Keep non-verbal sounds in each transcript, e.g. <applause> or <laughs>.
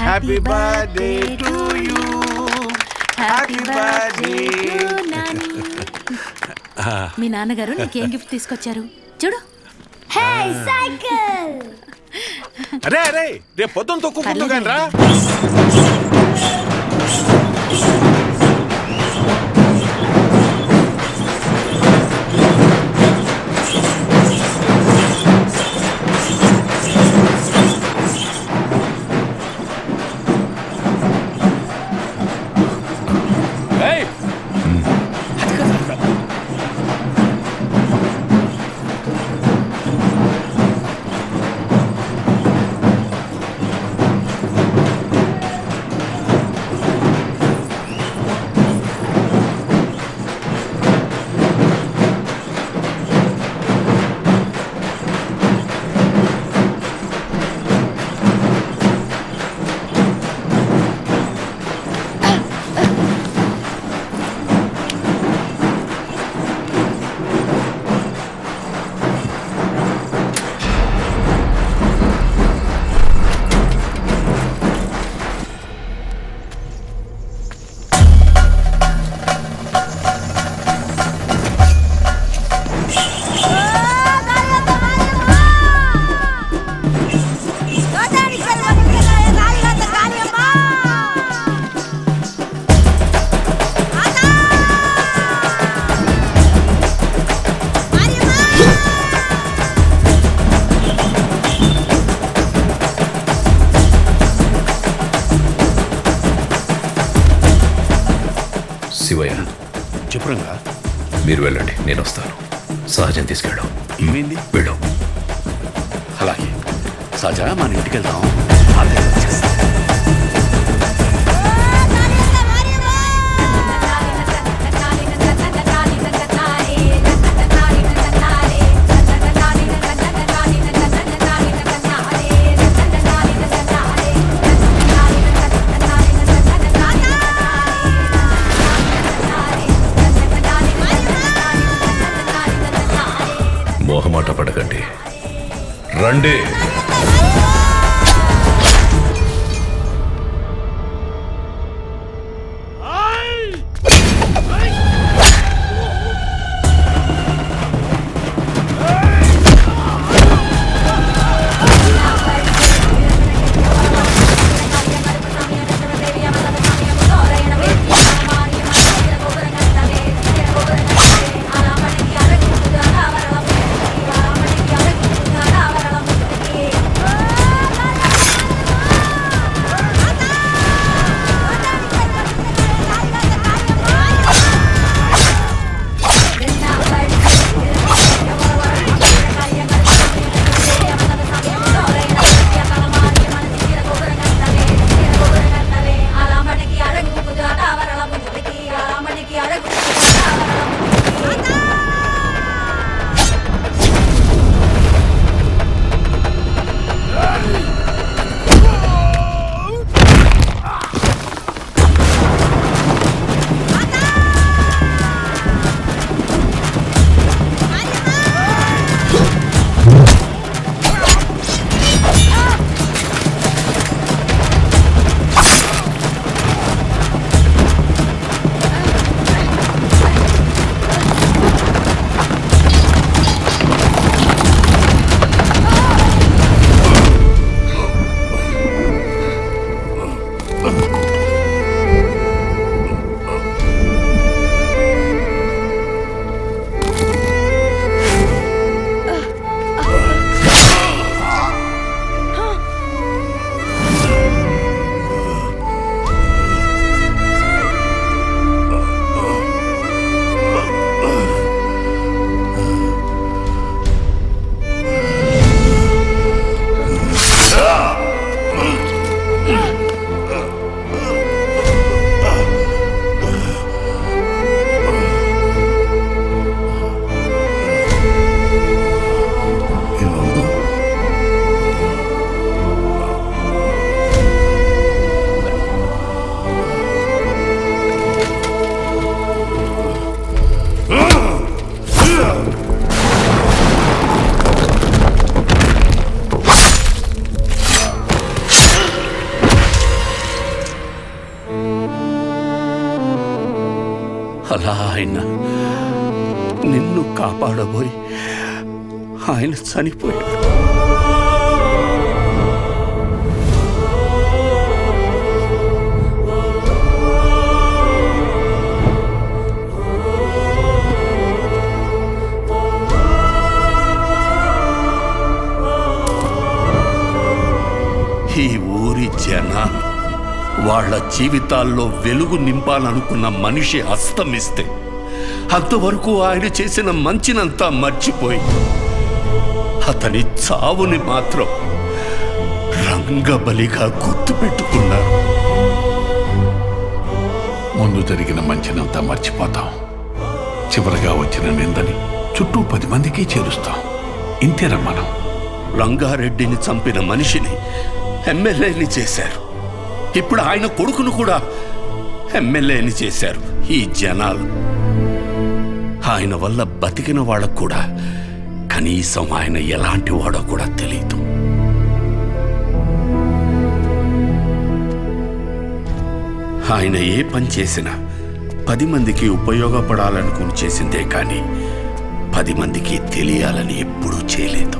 Happy birthday to you happy birthday మీ నాన్నగారు నీకేం gift తీసుకొచ్చారు? చూడు. హే సైకిల్ <laughs> అరే అరే రేపు పొద్దున్న తొక్కుకుంటూ కానీ రా ఇంటికి వెళ్దాం అదే పడకండి. రండి. అలా ఆయన నిన్ను కాపాడబోయి ఆయన చనిపోయాడు. వాళ్ళ జీవితాల్లో వెలుగు నింపాలనుకున్న మనిషి అస్తమిస్తే అంతవరకు ఆయన చేసిన మంచినంతా మర్చిపోయి అతని చావుని మాత్రం రంగబలిగా గుర్తుపెట్టుకున్నారు. ముందు జరిగిన మంచినంతా మర్చిపోతాం. చివరగా వచ్చిన నిందని చుట్టూ పది మందికి చేరుస్తాం. ఇంతేనా మనం రంగారెడ్డిని చంపిన మనిషిని ఎమ్మెల్యేని చేశారు. ఇప్పుడు ఆయన కొడుకును కూడా ఎమ్మెల్యేని చేశారు. ఈ జనాలు. ఆయన వల్ల బతికిన వాళ్ళకు కూడా కనీసం ఆయన ఎలాంటి వాడో కూడా తెలియదు ఆయన ఏ పని చేసినా పది మందికి ఉపయోగపడాలనుకుని చేసిందే కానీ పది మందికి తెలియాలని ఎప్పుడూ చేయలేదు.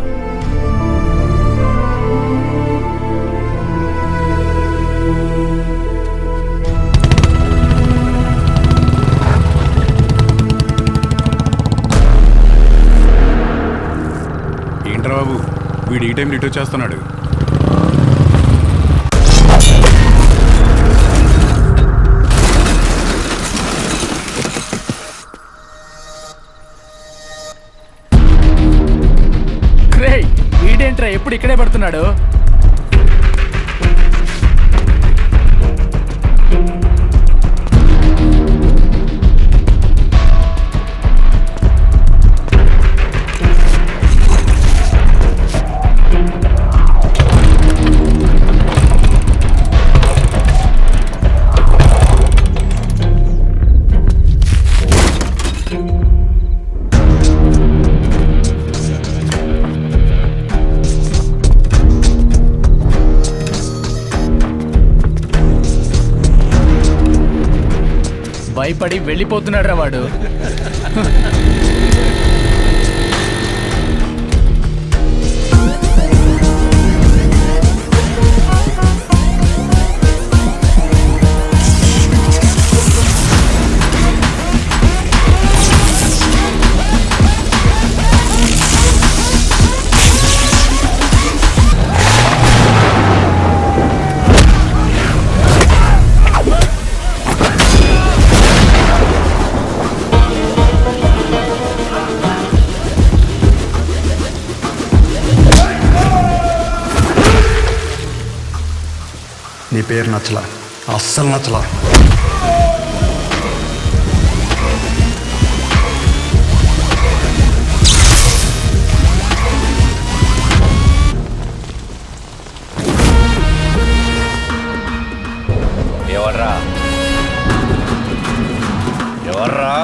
టైం రిటర్న్ చేస్తున్నాడు? రేయ్ వీడేంట్రా? ఎప్పుడు ఇక్కడే పడుతున్నాడు? భయపడి వెళ్ళిపోతున్నాడు రా వాడు. నచ్చలా. అస్సలు నచ్చలా. ఎవర్రా? ఎవర్రా?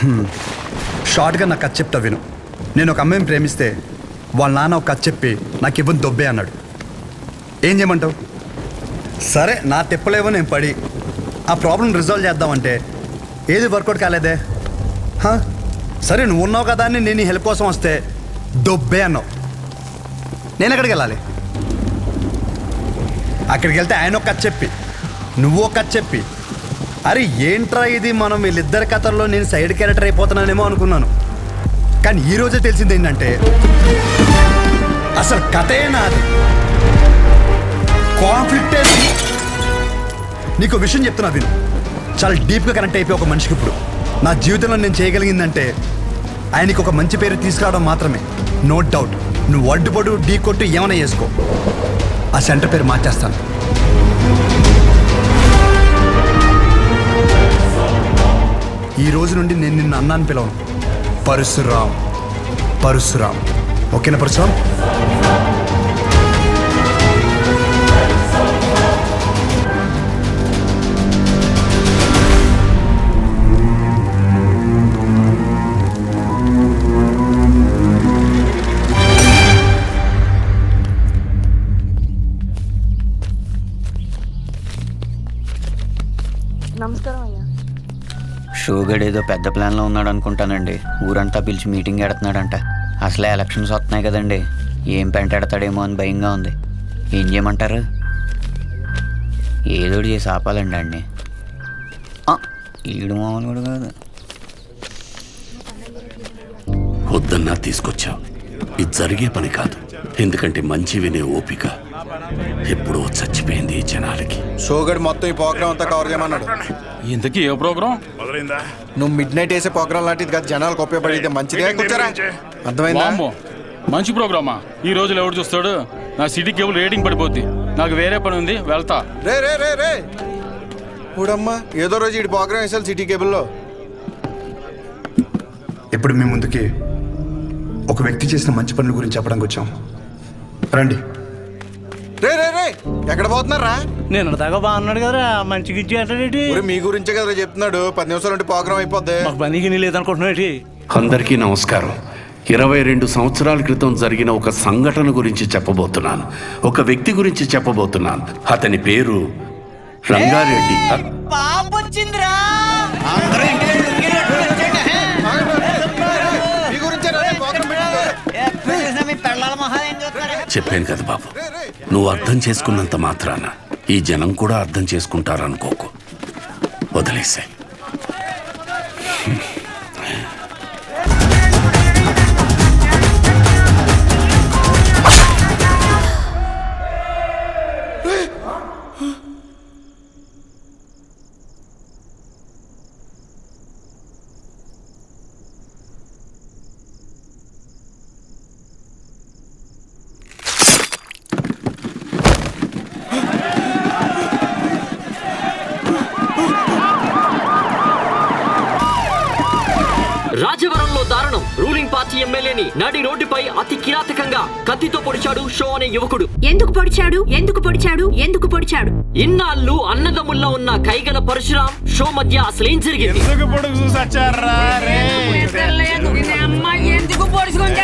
<laughs> షార్ట్గా నాకు కథ చెప్తా విను. నేను ఒక అమ్మాయిని ప్రేమిస్తే వాళ్ళ నాన్న ఒక కథ చెప్పి నాకు ఇవ్వని దొబ్బే అన్నాడు. ఏం చేయమంటావు? సరే నా తిప్పలేవో నేను పడి ఆ ప్రాబ్లం రిజాల్వ్ చేద్దామంటే ఏది వర్కౌట్ కాలేదే? సరే నువ్వు ఉన్నావు కదా అని నేను హెల్ప్ కోసం వస్తే దొబ్బే అన్నావు. నేను ఎక్కడికి వెళ్ళాలి? అక్కడికి వెళ్తే ఆయన ఒక కథ చెప్పి నువ్వు ఒక కథ చెప్పి అరే ఏంట్రా ఇది? మనం వీళ్ళిద్దరి కథల్లో నేను సైడ్ క్యారెక్టర్ అయిపోతున్నానేమో అనుకున్నాను. కానీ ఈ రోజే తెలిసింది ఏంటంటే అసలు కథే నాది. కాన్ఫ్లిక్టే నీకు విషయం చెప్తున్నా విను. చాలా డీప్గా కనెక్ట్ అయిపోయి ఒక మనిషికి ఇప్పుడు. నా జీవితంలో నేను చేయగలిగిందంటే ఆయనకి ఒక మంచి పేరు తీసుకురావడం మాత్రమే. నో డౌట్ నువ్వు అడ్డుపడు ఢీ కొట్టు ఏమైనా చేసుకో. ఆ సెంటర్ పేరు మార్చేస్తాను. ఈ రోజు నుండి నేను నిన్ను అన్నాను పిలవను. పరశురాం పరశురాం. ఓకేనా పరశురాం? షోగడ్ ఏదో పెద్ద ప్లాన్లో ఉన్నాడు అనుకుంటానండి. ఊరంతా పిలిచి మీటింగ్ ఎడుతున్నాడంట. అసలే ఎలక్షన్స్ వస్తున్నాయి కదండి. ఏం పెంటాడతాడేమో అని భయంగా ఉంది. ఏం చేయమంటారు? ఏదోటి చేసి ఆపాలండి అండి ఈడు మామూలు కూడా కాదు. వద్దన్నా తీసుకొచ్చావు. ఇది జరిగే పని కాదు. ఎందుకంటే మంచి వినే ఓపిక ఎప్పుడో చచ్చిపోయింది ఈ జనాలకి. షోగడ్ మొత్తం ఈ ప్రోగ్రామ్ అంతా కవర్ చేయమన్నాడు. ఇంతకీ ఏ ప్రోగ్రామ్? మొదలైందా నువ్వు మిడ్ నైట్ వేసే ప్రోగ్రామ్ లాంటిది కాదు జనాలకు ఉపయోగపడితే మంచిదే. కూర్చోరా. అర్థమైందా? వామ్మో మంచి ప్రోగ్రామా ఈ రోజులు ఎవడు చూస్తాడు? నా సిటీ కేబుల్ రేటింగ్ పడిపోద్ది. నాకు వేరే పని ఉంది వెళ్తా. రే రే రే రే. చూడమ్మా ఏదో రోజు ఈ ప్రోగ్రామ్ వేసాలి సిటీ కేబుల్లో. ఇప్పుడు మీ ముందుకి ఒక వ్యక్తి చేసిన మంచి పనుల గురించి చెప్పడానికి వచ్చాం. రండి. రే రే రే ఎక్కడ పోతున్నారా? నేను దాకా బాగున్నాడు కదా మంచిగా ఇచ్చి ఒరే మీ గురించే కదా చెప్తున్నాడు. పది నిమిషాలు ఉంటే ప్రోగ్రామ్ అయిపోద్ది. పనికి లేదనుకుంటున్నాడు అందరికీ నమస్కారం. ఇరవై రెండు సంవత్సరాల క్రితం జరిగిన ఒక సంఘటన గురించి చెప్పబోతున్నాను. ఒక వ్యక్తి గురించి చెప్పబోతున్నాను. అతని పేరు రంగారెడ్డి. చెప్పాను కదా బాబు. నువ్వు అర్థం చేసుకున్నంత మాత్రాన ఈ జనం కూడా అర్థం చేసుకుంటారనుకోకు. వదిలేసాయి. నడి రోడ్డుపై అతి కిరాతకంగా కత్తితో పొడిచాడు షో అనే యువకుడు. ఎందుకు పొడిచాడు? ఎందుకు పొడిచాడు? ఎందుకు పొడిచాడు? ఇన్నాళ్ళు అన్నదమ్ముల్లో ఉన్న కైగల పరశురాం షో మధ్య అసలేం జరిగింది? ఎందుకు పొడుచుకొని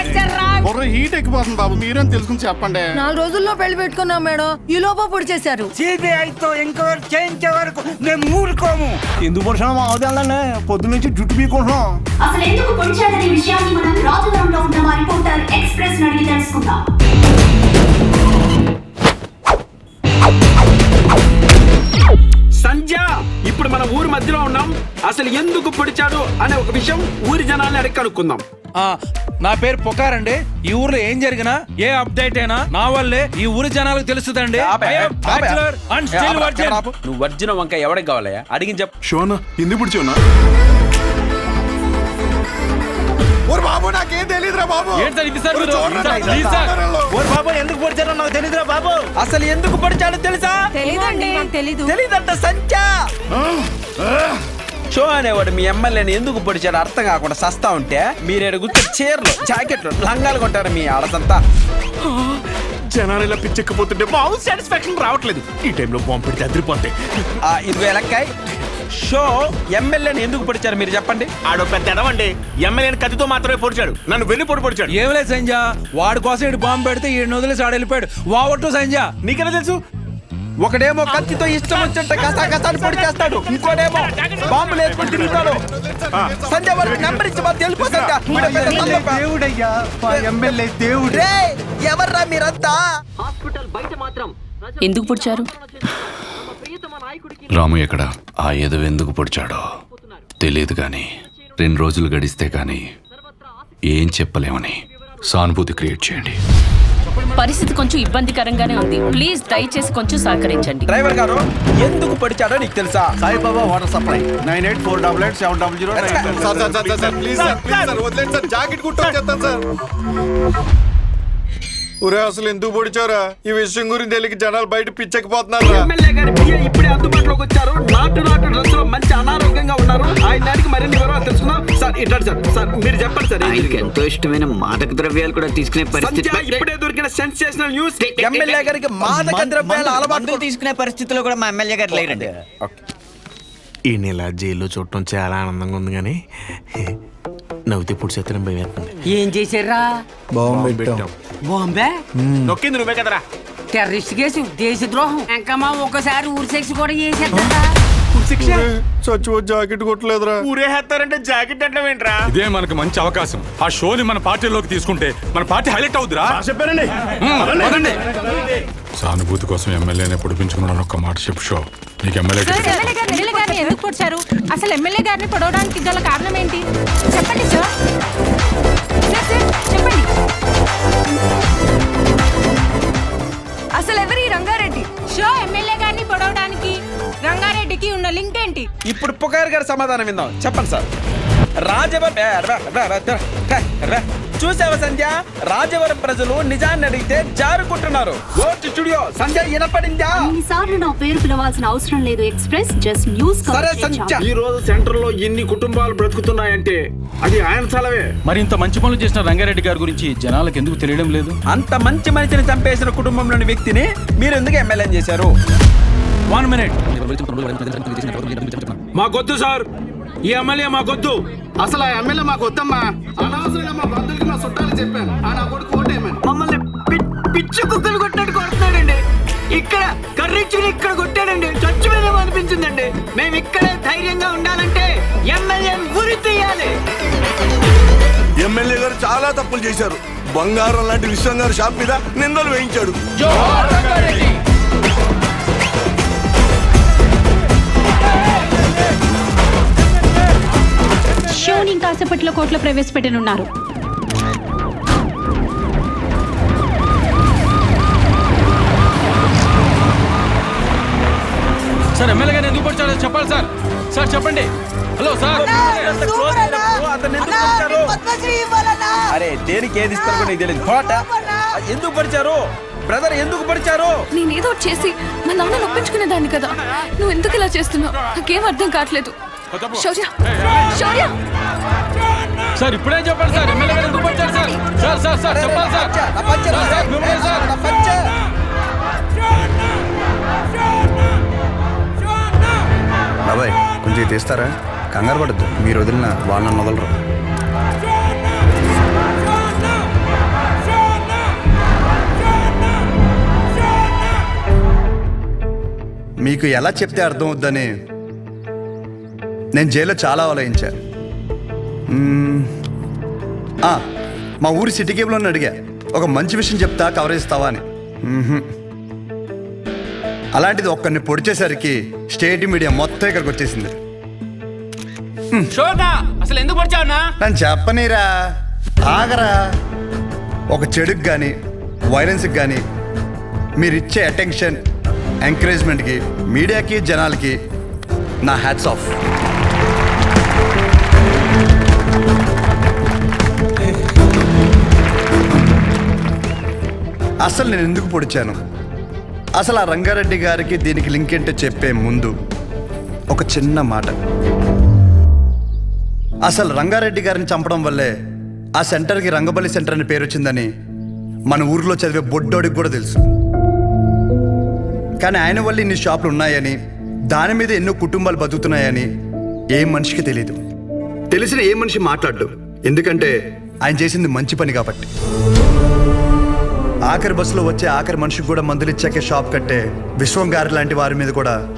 తెచ్చారా హీట్ ఎక్కిపోతుంది బాబు. మీరేం తెలుసుకుని చెప్పండి. నాలుగు రోజుల్లో పెళ్ళి పెట్టుకున్నాం మేడం. ఈ లోప పొడి చేశారు. సిబిఐతో ఎంక్వైరీ చేయించే వరకు మేము ఊరుకోము. ఎందుకు పడుతున్నా మా అవదాలనే పొద్దు నుంచి జుట్టు పీకుంటున్నాం అసలు ఎందుకు పొడిచాడనే విషయాన్ని మనం రాజవరంలో ఉన్న మా రిపోర్టర్ ఎక్స్ప్రెస్ అడిగి తెలుసుకుందాం. సంధ్య ఇప్పుడు మన ఊరి మధ్యలో ఉన్నాం. అసలు ఎందుకు పొడిచాడు అనే ఒక విషయం ఊరి జనాల్ని అడిగి కనుక్కుందాం. నా పేరు పుకారండి. ఈ ఊర్లో ఏం జరిగినా ఏ అప్డేట్ అయినా నా వల్లే ఈ ఊరి జనాలకు తెలుస్తుందండి. నువ్వు వర్జిన వంక ఎవరికి కావాలయ్యా? అడిగి చెప్పు. షోనా ఎందుకు ఓరి బాబు నాకేం తెలియదురా బాబు. చూడరా, ఆందోళనలో. బాబు ఎందుకు పొడిచారో నాకు తెలియదురా బాబు. అసలు ఎందుకు పొడిచాడో తెలుసా? తెలీదండి తెలీదు. తెలీదంట సంచా. షో అనేవాడు మీ ఎమ్మెల్యేని ఎందుకు పొడిచాడు అర్థం కాకుండా సస్తా ఉంటే మీరేడు గుర్తు చీరలు జాకెట్లు లంగాలు కొంటారు మీ ఆడదంతా జనాలు ఇలా పిచ్చెక్కిపోతుంటే మామూలు సాటిస్ఫాక్షన్ రావట్లేదు. ఈ టైంలో బాంబు పెడితే అదిరిపోతాయి ఆ, ఇదిగో ఎలక్కాయ్. షో ఎమ్మెల్యేని ఎందుకు పొడిచారు మీరు చెప్పండి. ఆడో పెద్ద ఎడవండి ఎమ్మెల్యేని కత్తితో మాత్రమే పొడిచాడు. నన్ను వెన్ను పొడి పొడిచాడు. ఏం లేదు సంజ వాడి కోసం ఇటు బాంబు పెడితే ఈ వదిలేసి ఆడ వెళ్ళిపోయాడు వావట్టు సంజ నీకెలా తెలుసు? ఒకడేమో కత్తితో ఇష్టం వచ్చినట్టు కసా కసాని పొడి చేస్తాడు. ఇంకోటేమో బాంబులు వేసుకొని తిరుగుతాడు. సంజయ్ వారికి నెంబర్ ఇచ్చి మాకు తెలుపు దేవుడయ్యా ఎమ్మెల్యే దేవుడు. ఎవర్రా మీరంతా? హాస్పిటల్ బయట మాత్రం ఎందుకు పొడిచారు? రాము ఎక్కడ? ఆ ఎదవ ఎందుకు పొడిచాడో? తెలియదు కానీ రెండు రోజులు గడిస్తే కానీ ఏం చెప్పలేమని సానుభూతి క్రియేట్ చేయండి. పరిస్థితి కొంచెం ఇబ్బందికరంగానే ఉంది ప్లీజ్ దయచేసి కొంచెం సహకరించండి డ్రైవర్ గారు ఎందుకు పడిచాడో నీకు తెలుసా Saibaba water supply nine eight four double eight seven double zero sir sir sir please sir please sir వదిలేండి సార్ జాకెట్ కుట్టొచ్చేస్తాను సార్ ఒరే అసలు ఎందుకు పొడిచారా ఈ విషయం గురించి తెలియక జనాలు బయట పిచ్చకపోతున్నారు ఎమ్మెల్యే గారి పిఏ ఇప్పుడే అందుబాటులోకి వచ్చారు. నాటు నాటు డ్రెస్లో మంచి అనారోగ్యంగా ఉన్నారు. ఆయన అడిగి మరిన్ని వివరాలు తెలుసుకుందాం. సార్ ఇట్లా సార్. సార్ మీరు చెప్పండి సార్ ఆయనకి? ఎంతో ఇష్టమైన మాదక ద్రవ్యాలు కూడా తీసుకునే పరిస్థితి సంధ్య ఇప్పుడే దొరికిన సెన్సేషనల్ న్యూస్ ఎమ్మెల్యే గారికి మాదక ద్రవ్యాల అలవాటు మందులు తీసుకునే పరిస్థితిలో కూడా మా ఎమ్మెల్యే గారు లేరండి. ఈ నెల జైల్లో చూడటం చాలా ఆనందంగా ఉంది కానీ నవ్వుతే పుడిసేత్తనం భయం వేస్తుంది ఏం చేశారా బాంబే నొక్కింది నువ్వే కదరా. టెర్రరిస్ట్ కేసు దేశద్రోహం ఇంకా మా ఒకసారి ఊరి సెక్స్ కూడా చేసేద్దా శిక్ష? చచ్చిపో జాకెట్ కొట్టలేదురా. ఊరేస్తారంటే జాకెట్ అంటే ఏంట్రా? ఇదే మనకు మంచి అవకాశం. ఆ షోని మన పార్టీలోకి తీసుకుంటే మన పార్టీ హైలైట్ అవుద్దిరా. చెప్పారండి. సానుభూతి కోసం ఎమ్మెల్యేనే పొడిపించుకున్నాను ఒక్క మాట చెప్పు షో. నీకు ఎమ్మెల్యే ఎమ్మెల్యే గారిని ఎమ్మెల్యే గారిని ఎందుకు పొడిచారు? అసలు ఎమ్మెల్యే గారిని పొడవడానికి గల కారణం ఏంటి? చెప్పండి సార్. సార్, సార్, చెప్పండి. అసలు ఎవరి రంగారెడ్డి? షో ఎమ్మెల్యే గారిని పొడవడానికి రంగారెడ్డికి ఉన్న లింక్ ఏంటి? ఇప్పుడు పుకార్ గారి సమాధానం విందాం. చెప్పండి సార్. రాజవరం ఏ, రా, రా, రా, రా, రా, రా. చూసావా సంధ్య? రాజవరం ప్రజలు నిజాన్ని అడిగితే జారుకుంటున్నారు. స్టూడియో సంధ్య వినపడిందా? ఎన్నిసార్లు నా పేరు పిలవాల్సిన అవసరం లేదు ఎక్స్ప్రెస్ జస్ట్ న్యూస్ సరే సంధ్య. ఈ రోజు సెంటర్లో ఎన్ని కుటుంబాలు బ్రతుకుతున్నాయంటే అది ఆయన చలవే. మరి ఇంత మంచి పనులు చేసిన రంగారెడ్డి గారి గురించి జనాలకు ఎందుకు తెలియడం లేదు? అంత మంచి మనిషిని చంపేసిన కుటుంబంలోని వ్యక్తిని మీరు ఎందుకు ఎమ్మెల్యే చేశారు? వన్ మినిట్ మాకొద్దు సార్. ఈ ఎమ్మెల్యే మాకొద్దు. అసలు ఆ ఎమ్మెల్యే మాకు వద్దమ్మా అనవసరంగా మా బంధువులకి మా చుట్టాలు చెప్పాను. ఆ నా కొడుకు ఓటేమని మమ్మల్ని పి- పిచ్చి కుక్కలు కొట్టినట్టు కొడుతున్నాడండి. ఇక్కడ కర్రిచ్చుని ఇక్కడ కొట్టాడండి. చచ్చిపోయేమో అనిపించిందండి. మేము ఇక్కడే ధైర్యంగా ఉండాలంటే ఎమ్మెల్యే ఉరి తీయాలి. ఎమ్మెల్యే గారు చాలా తప్పులు చేశారు. బంగారం లాంటి విశ్వం గారు షాప్ మీద నిందలు వేయించాడు. షోని కాసేపట్లో కోర్టులో ప్రవేశపెట్టనున్నారు. సార్ ఎమ్మెల్యే గారిని ఎందుకు పొడిచాడో చెప్పాలి సార్. సార్ చెప్పండి. Hello sir. అతను ఎందుకు పడిచారు? అరే దేనికి ఏది ఇస్తారు కూడా నీకు తెలియదు. కోట ఎందుకు పడిచారు? బ్రదర్ ఎందుకు పడిచారు? నేనేదో చేసి మా నాన్న నొప్పించుకునేదాన్ని కదా. నువ్వు ఎందుకు ఇలా చేస్తున్నావు? నాకేం అర్థం కావట్లేదు. శౌర్య శౌర్య. సార్ ఇప్పుడే చెప్పండి సార్? ఎమ్మెల్యే గారు ఎందుకు పొడిచారు సార్ సార్ సార్ సార్ చెప్పాలి సార్. మిమ్మల్ని. బాబాయ్ కొంచెం తీస్తారా? కంగారు పడద్దు. మీరు వదిలిన వాళ్ళని వదలరు మీకు ఎలా చెప్తే అర్థం అవుద్దని నేను జైల్లో చాలా ఆలోచించా మా ఊరి సిటీ కేబుల్ అడిగా. ఒక మంచి విషయం చెప్తా కవరేజ్ ఇస్తావా అని. అలాంటిది ఒక్కరిని పొడిచేసరికి స్టేట్ మీడియా మొత్తం ఇక్కడికి వచ్చేసింది. అసలు ఎందుకు పొడిచావునా? నన్ను చెప్పనీరా. ఆగరా. ఒక చెడుకు కానీ వైలెన్స్కి కానీ మీరు ఇచ్చే అటెన్షన్ ఎంకరేజ్మెంట్కి మీడియాకి జనాలకి నా హ్యాట్స్ ఆఫ్ అసలు నేను ఎందుకు పొడిచాను? అసలు ఆ రంగారెడ్డి గారికి దీనికి లింక్ ఏంటో చెప్పే ముందు ఒక చిన్న మాట. అసలు రంగారెడ్డి గారిని చంపడం వల్లే ఆ సెంటర్కి రంగబలి సెంటర్ అని పేరు వచ్చిందని మన ఊర్లో చదివే బొడ్డోడికి కూడా తెలుసు. కానీ ఆయన వల్ల ఇన్ని షాపులు ఉన్నాయని దాని మీద ఎన్నో కుటుంబాలు బతుకుతున్నాయని ఏ మనిషికి తెలియదు తెలిసిన ఏ మనిషి మాట్లాడు ఎందుకంటే ఆయన చేసింది మంచి పని కాబట్టి. ఆఖరి బస్సులో వచ్చే ఆఖరి మనిషికి కూడా మందులు ఇచ్చాకే షాప్ కట్టే విశ్వం గారి లాంటి వారి మీద కూడా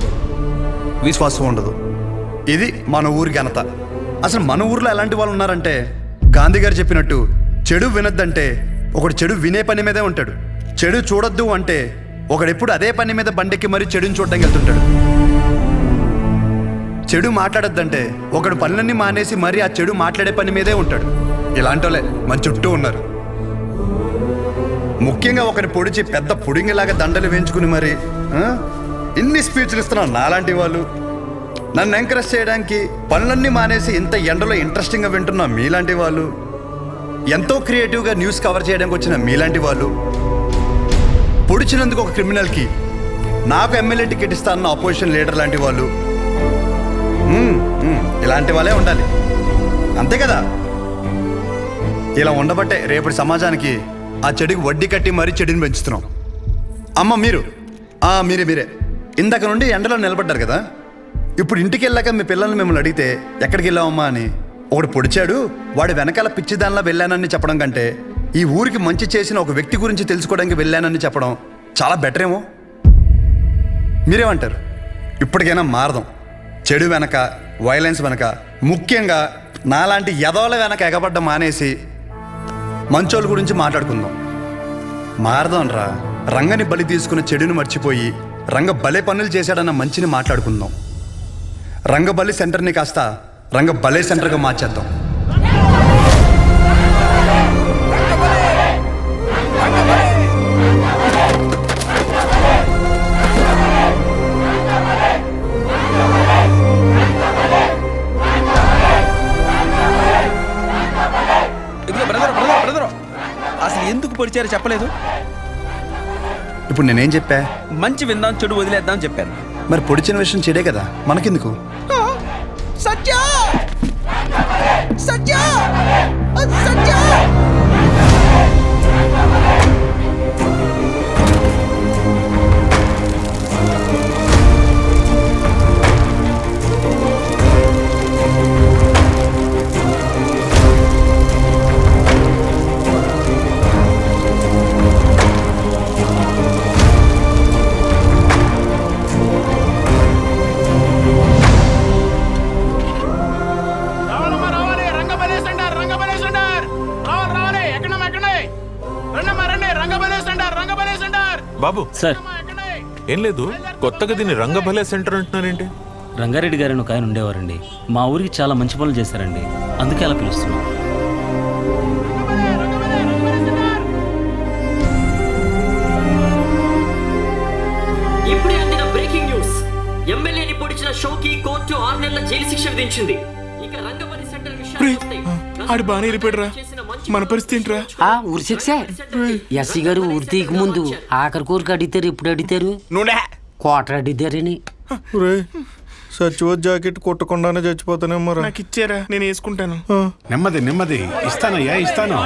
విశ్వాసం ఉండదు. ఇది మన ఊరి ఘనత. అసలు మన ఊర్లో ఎలాంటి వాళ్ళు ఉన్నారంటే గాంధీ గారు చెప్పినట్టు చెడు వినొద్దంటే ఒకడు చెడు వినే పని మీదే ఉంటాడు. చెడు చూడొద్దు అంటే ఒకడెప్పుడు అదే పని మీద బండెక్కి మరీ చెడుని చూడడానికి వెళ్తుంటాడు. చెడు మాట్లాడొద్దంటే ఒకడు పనులన్నీ మానేసి మరీ ఆ చెడు మాట్లాడే పని మీదే ఉంటాడు. ఇలాంటోలే మన చుట్టూ ఉన్నారు. ముఖ్యంగా ఒకరిని పొడిచి పెద్ద పొడింగిలాగా దండలు వేయించుకుని మరి ఇన్ని స్పీచ్లు ఇస్తున్నావు నాలాంటి వాళ్ళు. నన్ను ఎంకరేజ్ చేయడానికి పనులన్నీ మానేసి ఇంత ఎండలో ఇంట్రెస్టింగ్గా వింటున్న మీలాంటి వాళ్ళు. ఎంతో క్రియేటివ్గా న్యూస్ కవర్ చేయడానికి వచ్చిన మీలాంటి వాళ్ళు. పొడిచినందుకు ఒక క్రిమినల్కి నాకు ఎమ్మెల్యే టికెట్ ఇస్తానన్న అపోజిషన్ లీడర్ లాంటి వాళ్ళు. ఇలాంటి వాళ్ళే ఉండాలి. అంతే కదా? ఇలా ఉండబట్టే రేపటి సమాజానికి ఆ చెడుకి వడ్డీ కట్టి మరీ చెడుని పెంచుతున్నాం. అమ్మ మీరు. ఆ, మీరే మీరే. ఇందాక నుండి ఎండలో నిలబడ్డారు కదా. ఇప్పుడు ఇంటికి వెళ్ళాక మీ పిల్లల్ని మిమ్మల్ని అడిగితే ఎక్కడికి వెళ్ళావమ్మా అని. ఒకడు పొడిచాడు వాడి వెనకాల పిచ్చిదానిలా వెళ్ళానని చెప్పడం కంటే ఈ ఊరికి మంచి చేసిన ఒక వ్యక్తి గురించి తెలుసుకోవడానికి వెళ్ళానని చెప్పడం చాలా బెటర్ ఏమో. మీరేమంటారు? ఇప్పటికైనా మారదాం. చెడు వెనక వైలెన్స్ వెనక ముఖ్యంగా నాలాంటి ఎదవల వెనక ఎగబడ్డ మానేసి మంచోళ్ళ గురించి మాట్లాడుకుందాం. మారదాం రా. రంగని బలి తీసుకున్న చెడుని మర్చిపోయి రంగ బలే పనులు చేశాడన్న మంచిని మాట్లాడుకుందాం. రంగబలి సెంటర్ని కాస్త రంగ బలే సెంటర్గా మార్చేద్దాం. పొడిచారో చెప్పలేదు. ఇప్పుడు నేనేం చెప్పా? మంచి విందాం చెడు వదిలేద్దాం చెప్పాను. మరి పొడిచిన విషయం చెడే కదా? మనకెందుకు? సత్య! సత్య! సత్య! బాబు. సార్. ఏం లేదు కొత్తగా దీన్ని రంగభలే సెంటర్ అంటున్నారేంటి? రంగారెడ్డి గారు ఒక ఆయన ఉండేవారండి. మా ఊరికి చాలా మంచి పనులు చేశారండి. అందుకే అలా పిలుస్తున్నాం. ఇప్పుడే అందిన బ్రేకింగ్ న్యూస్. ఎమ్మెల్యేని పొడిచిన షోకి కోర్టు ఆరు నెలల జైలు శిక్ష విధించింది. ఇక రంగబలి సెంటర్ ఆడు బాగానే వెళ్ళిపోయాడురా. మన పరిస్థితి ఏంట్రా? ఆ ఊరి శిక్ష. ఎస్సీ గారు ఊరి తీయక ముందు ఆఖరి కోరిక అడిగారు ఎప్పుడు అడిగారు నూనె. కోటర్ అడిగారని. సచివ జాకెట్ కొట్టకుండానే చచ్చిపోతానేమో నాకు ఇచ్చారా? నేను వేసుకుంటాను. నెమ్మది నెమ్మది. ఇస్తానయ్యా ఇస్తాను.